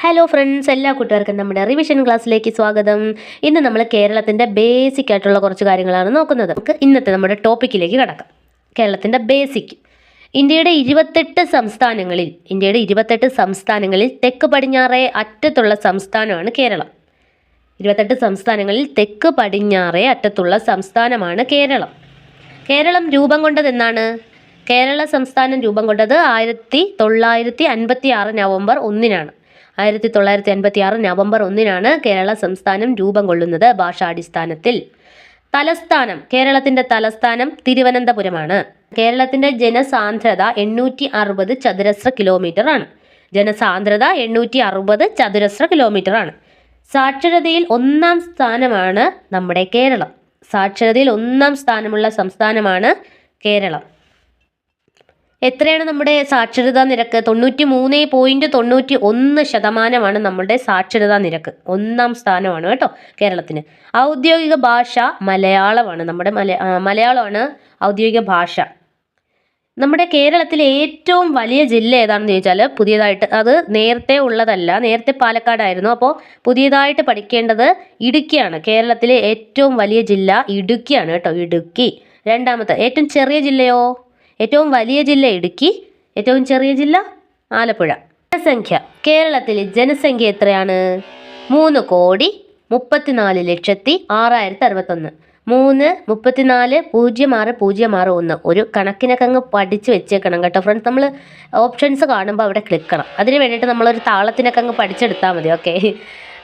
Hello friends എല്ലാ കൂട്ടുകാർക്കും നമ്മുടെ റിവിഷൻ ക്ലാസ്സിലേക്ക് സ്വാഗതം. ഇന്ന് നമ്മൾ കേരളത്തിന്റെ ബേസിക് ആയിട്ടുള്ള കുറച്ച് കാര്യങ്ങളാണ് നോക്കുന്നത്. നമുക്ക് ഇന്നത്തെ നമ്മുടെ ടോപ്പിക്കിലേക്ക് കടക്കാം. കേരളത്തിന്റെ ബേസിക് ഇന്ത്യയുടെ ഇരുപത്തെട്ട് സംസ്ഥാനങ്ങളിൽ ഇന്ത്യയുടെ ഇരുപത്തെട്ട് സംസ്ഥാനങ്ങളിൽ തെക്ക് പടിഞ്ഞാറേ അറ്റത്തുള്ള സംസ്ഥാനമാണ് കേരളം. ഇരുപത്തെട്ട് സംസ്ഥാനങ്ങളിൽ തെക്ക് പടിഞ്ഞാറേ അറ്റത്തുള്ള സംസ്ഥാനമാണ് കേരളം. കേരളം രൂപം കൊണ്ടത് എന്നാണ്? കേരള സംസ്ഥാനം രൂപം കൊണ്ടത് ആയിരത്തി തൊള്ളായിരത്തി അൻപത്തി ആറ് നവംബർ ഒന്നിനാണ്. ആയിരത്തി തൊള്ളായിരത്തി എൺപത്തി ആറ് നവംബർ ഒന്നിനാണ് കേരള സംസ്ഥാനം രൂപം കൊള്ളുന്നത് ഭാഷാടിസ്ഥാനത്തിൽ. തലസ്ഥാനം കേരളത്തിന്റെ തലസ്ഥാനം തിരുവനന്തപുരമാണ്. കേരളത്തിന്റെ ജനസാന്ദ്രത എണ്ണൂറ്റി അറുപത് ചതുരശ്ര കിലോമീറ്റർ ആണ് ജനസാന്ദ്രത എണ്ണൂറ്റി അറുപത് ചതുരശ്ര കിലോമീറ്റർ ആണ് സാക്ഷരതയിൽ ഒന്നാം സ്ഥാനമാണ് നമ്മുടെ കേരളം. സാക്ഷരതയിൽ ഒന്നാം സ്ഥാനമുള്ള സംസ്ഥാനമാണ് കേരളം. എത്രയാണ് നമ്മുടെ സാക്ഷരതാ നിരക്ക്? തൊണ്ണൂറ്റി മൂന്ന് പോയിന്റ് തൊണ്ണൂറ്റി ഒന്ന് ശതമാനമാണ് നമ്മുടെ സാക്ഷരതാ നിരക്ക്. ഒന്നാം സ്ഥാനമാണ് കേട്ടോ കേരളത്തിന്. ഔദ്യോഗിക ഭാഷ മലയാളമാണ്. നമ്മുടെ മല മലയാളമാണ് ഔദ്യോഗിക ഭാഷ. നമ്മുടെ കേരളത്തിലെ ഏറ്റവും വലിയ ജില്ല ഏതാണെന്ന് ചോദിച്ചാൽ പുതിയതായിട്ട് അത് നേരത്തെ ഉള്ളതല്ല. നേരത്തെ പാലക്കാടായിരുന്നു. അപ്പോൾ പുതിയതായിട്ട് പഠിക്കേണ്ടത് ഇടുക്കിയാണ്. കേരളത്തിലെ ഏറ്റവും വലിയ ജില്ല ഇടുക്കിയാണ് കേട്ടോ. ഇടുക്കി. രണ്ടാമത്തെ ഏറ്റവും ചെറിയ ജില്ലയോ? ഏറ്റവും വലിയ ജില്ല ഇടുക്കി ഏറ്റവും ചെറിയ ജില്ല ആലപ്പുഴ. ജനസംഖ്യ. കേരളത്തിലെ ജനസംഖ്യ എത്രയാണ്? മൂന്ന് കോടി മുപ്പത്തിനാല് ലക്ഷത്തി ആറായിരത്തി അറുപത്തൊന്ന്. മൂന്ന് മുപ്പത്തിനാല് പൂജ്യം ആറ് പൂജ്യം ആറ് ഒന്ന്. ഒരു കണക്കിനൊക്കെ അങ്ങ് പഠിച്ച് വെച്ചേക്കണം കേട്ടോ ഫ്രണ്ട്സ് നമ്മൾ ഓപ്ഷൻസ് കാണുമ്പോൾ അവിടെ ക്ലിക്കണം അതിന് വേണ്ടിയിട്ട് നമ്മളൊരു താളത്തിനൊക്കെ അങ്ങ് പഠിച്ചെടുത്താൽ മതി ഓക്കെ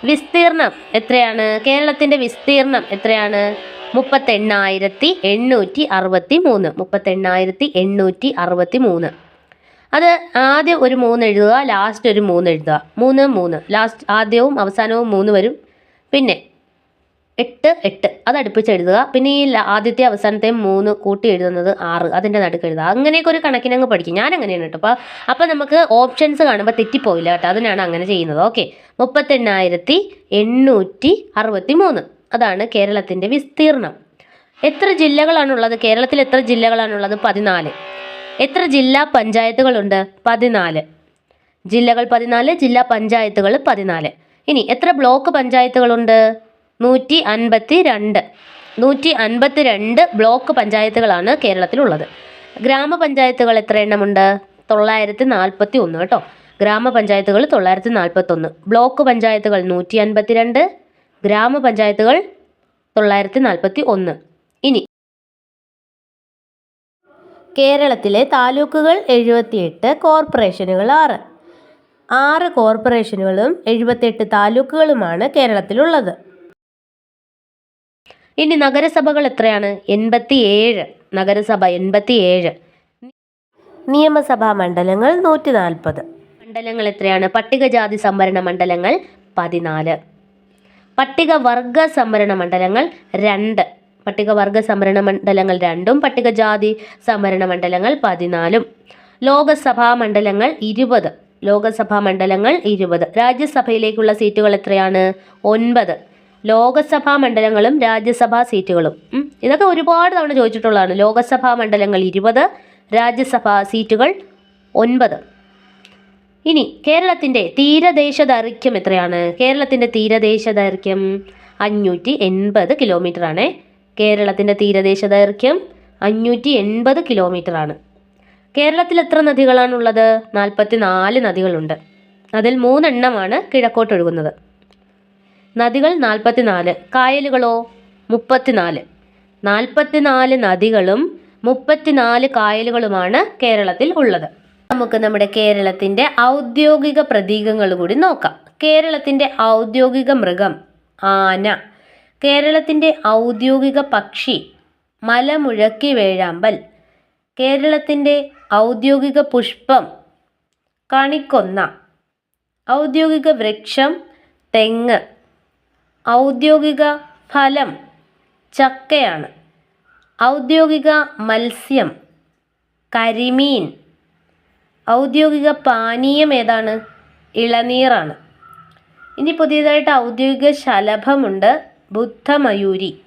വിസ്തീർണം എത്രയാണ്? കേരളത്തിന്റെ വിസ്തീർണം എത്രയാണ്? മുപ്പത്തെണ്ണായിരത്തി എണ്ണൂറ്റി അറുപത്തി മൂന്ന് മുപ്പത്തെണ്ണായിരത്തി എണ്ണൂറ്റി അറുപത്തി മൂന്ന് അത് ആദ്യം ഒരു മൂന്ന് എഴുതുക ലാസ്റ്റ് ഒരു മൂന്ന് എഴുതുക മൂന്ന് മൂന്ന്. ലാസ്റ്റ് ആദ്യവും അവസാനവും മൂന്ന് വരും. പിന്നെ എട്ട് എട്ട്. അത് അടുപ്പിച്ച് എഴുതുക. പിന്നെ ഈ ആദ്യത്തെ അവസാനത്തെ മൂന്ന് കൂട്ടി എഴുതുന്നത് ആറ്. അതിന്റെ നടുക്ക് എഴുതുക. അങ്ങനെയൊക്കെ ഒരു കണക്കിനങ്ങ് പഠിക്കും. ഞാൻ അങ്ങനെയാണ് കേട്ടോ. അപ്പോൾ അപ്പോൾ നമുക്ക് ഓപ്ഷൻസ് കാണുമ്പോൾ തെറ്റിപ്പോയില്ല കേട്ടോ. അതിനാണ് അങ്ങനെ ചെയ്യുന്നത്. ഓക്കെ മുപ്പത്തെണ്ണായിരത്തി എണ്ണൂറ്റി അറുപത്തി മൂന്ന് അതാണ് കേരളത്തിന്റെ വിസ്തീർണം എത്ര ജില്ലകളാണുള്ളത്? കേരളത്തിൽ എത്ര ജില്ലകളാണുള്ളത്? പതിനാല്. എത്ര ജില്ലാ പഞ്ചായത്തുകളുണ്ട്? പതിനാല്. ജില്ലകൾ പതിനാല് ജില്ലാ പഞ്ചായത്തുകൾ പതിനാല്. ഇനി എത്ര ബ്ലോക്ക് പഞ്ചായത്തുകളുണ്ട്? നൂറ്റി അൻപത്തി രണ്ട് നൂറ്റി അൻപത്തി രണ്ട് ബ്ലോക്ക് പഞ്ചായത്തുകളാണ് കേരളത്തിലുള്ളത്. ഗ്രാമപഞ്ചായത്തുകൾ എത്ര എണ്ണമുണ്ട്? തൊള്ളായിരത്തി നാൽപ്പത്തി ഒന്ന് കേട്ടോ. ഗ്രാമപഞ്ചായത്തുകൾ തൊള്ളായിരത്തി നാൽപ്പത്തൊന്ന് ബ്ലോക്ക് പഞ്ചായത്തുകൾ നൂറ്റി അൻപത്തി രണ്ട് ഗ്രാമപഞ്ചായത്തുകൾ തൊള്ളായിരത്തി നാൽപ്പത്തി ഒന്ന് ഇനി കേരളത്തിലെ താലൂക്കുകൾ എഴുപത്തിയെട്ട് കോർപ്പറേഷനുകൾ ആറ്. ആറ് കോർപ്പറേഷനുകളും എഴുപത്തിയെട്ട് താലൂക്കുകളുമാണ് കേരളത്തിലുള്ളത്. ഇനി നഗരസഭകൾ എത്രയാണ്? എൺപത്തി ഏഴ് നഗരസഭ എൺപത്തി ഏഴ് നിയമസഭാ മണ്ഡലങ്ങൾ നൂറ്റി നാൽപ്പത് മണ്ഡലങ്ങൾ എത്രയാണ്? പട്ടികജാതി സംവരണ മണ്ഡലങ്ങൾ പതിനാല്. പട്ടികവർഗ സംവരണ മണ്ഡലങ്ങൾ രണ്ട്. പട്ടികവർഗ സംവരണ മണ്ഡലങ്ങൾ രണ്ടും പട്ടികജാതി സംവരണ മണ്ഡലങ്ങൾ പതിനാലും. ലോകസഭാ മണ്ഡലങ്ങൾ ഇരുപത്. ലോകസഭാ മണ്ഡലങ്ങൾ ഇരുപത്. രാജ്യസഭയിലേക്കുള്ള സീറ്റുകൾ എത്രയാണ്? ഒൻപത്. ലോകസഭാ മണ്ഡലങ്ങളും രാജ്യസഭാ സീറ്റുകളും. ഇതൊക്കെ ഒരുപാട് തവണ ചോദിച്ചിട്ടുള്ളതാണ്. ലോകസഭാ മണ്ഡലങ്ങൾ ഇരുപത് രാജ്യസഭാ സീറ്റുകൾ ഒൻപത്. ഇനി കേരളത്തിന്റെ തീരദേശ ദൈർഘ്യം എത്രയാണ്? കേരളത്തിന്റെ തീരദേശ ദൈർഘ്യം അഞ്ഞൂറ്റി എൺപത് കിലോമീറ്റർ ആണ് കേരളത്തിന്റെ തീരദേശ ദൈർഘ്യം അഞ്ഞൂറ്റി എൺപത് കിലോമീറ്റർ ആണ് കേരളത്തിൽ എത്ര നദികളാണുള്ളത്? നാൽപ്പത്തി നാല് നദികളുണ്ട്. അതിൽ മൂന്നെണ്ണമാണ് കിഴക്കോട്ടൊഴുകുന്നത് നദികൾ നാൽപ്പത്തിനാല്. കായലുകളോ? മുപ്പത്തിനാല്. നാൽപ്പത്തിനാല് നദികളും മുപ്പത്തിനാല് കായലുകളുമാണ് കേരളത്തിൽ ഉള്ളത്. നമുക്ക് നമ്മുടെ കേരളത്തിന്റെ ഔദ്യോഗിക പ്രതീകങ്ങൾ കൂടി നോക്കാം. കേരളത്തിന്റെ ഔദ്യോഗിക മൃഗം ആന. കേരളത്തിന്റെ ഔദ്യോഗിക പക്ഷി മലമുഴക്കി വേഴാമ്പൽ. കേരളത്തിന്റെ ഔദ്യോഗിക പുഷ്പം കണിക്കൊന്ന. ഔദ്യോഗിക വൃക്ഷം തെങ്ങ്. ഔദ്യോഗിക ഫലം ചക്കയാണ്. ഔദ്യോഗിക മത്സ്യം കരിമീൻ. ഔദ്യോഗിക പാനീയം ഏതാണ്? ഇളനീറാണ്. ഇനി പുതിയതായിട്ട് ഔദ്യോഗിക ശലഭമുണ്ട്. ബുദ്ധമയൂരി.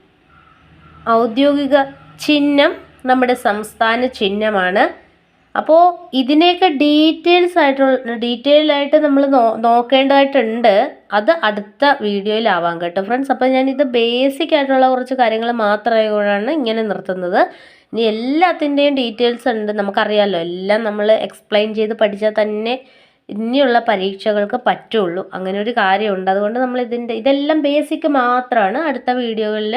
ഔദ്യോഗിക ചിഹ്നം നമ്മുടെ സംസ്ഥാന ചിഹ്നമാണ്. അപ്പോൾ ഇതിനെയൊക്കെ ഡീറ്റെയിൽസ് ആയിട്ടുള്ള ഡീറ്റെയിൽ ആയിട്ട് നമ്മൾ നോക്കേണ്ടതായിട്ടുണ്ട്. അത് അടുത്ത വീഡിയോയിലാവാം കേട്ടോ ഫ്രണ്ട്സ്. അപ്പോൾ ഞാനിത് ബേസിക് ആയിട്ടുള്ള കുറച്ച് കാര്യങ്ങൾ മാത്രമായതുകൊണ്ടാണ് ഇങ്ങനെ നിർത്തുന്നത്. ഇനി എല്ലാത്തിന്റെയും ഡീറ്റെയിൽസ് ഉണ്ട്. നമുക്കറിയാമല്ലോ എല്ലാം നമ്മൾ എക്സ്പ്ലെയിൻ ചെയ്ത് പഠിച്ചാൽ തന്നെ ഇനിയുള്ള പരീക്ഷകൾക്ക് പറ്റുള്ളൂ. അങ്ങനെ ഒരു കാര്യമുണ്ട്. അതുകൊണ്ട് നമ്മൾ ഇതിന്റെ ഇതെല്ലാം ബേസിക് മാത്രമാണ്. അടുത്ത വീഡിയോകളിൽ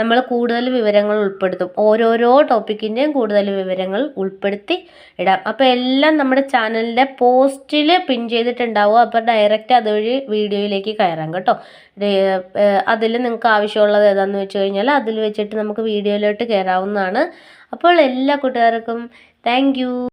നമ്മൾ കൂടുതൽ വിവരങ്ങൾ ഉൾപ്പെടുത്തും. ഓരോരോ ടോപ്പിക്കിന്റെയും കൂടുതൽ വിവരങ്ങൾ ഉൾപ്പെടുത്തി ഇടാം. അപ്പോൾ എല്ലാം നമ്മുടെ ചാനലിന്റെ പോസ്റ്റിൽ പിൻ ചെയ്തിട്ടുണ്ടാവും. അപ്പോൾ ഡയറക്റ്റ് അതുവഴി വീഡിയോയിലേക്ക് കയറാം കേട്ടോ. അതിൽ നിങ്ങൾക്ക് ആവശ്യമുള്ളത് ഏതാണെന്ന് വെച്ച് കഴിഞ്ഞാൽ അതിൽ വെച്ചിട്ട് നമുക്ക് വീഡിയോയിലോട്ട് കയറാവുന്നതാണ്. അപ്പോൾ എല്ലാ കൂട്ടുകാർക്കും താങ്ക്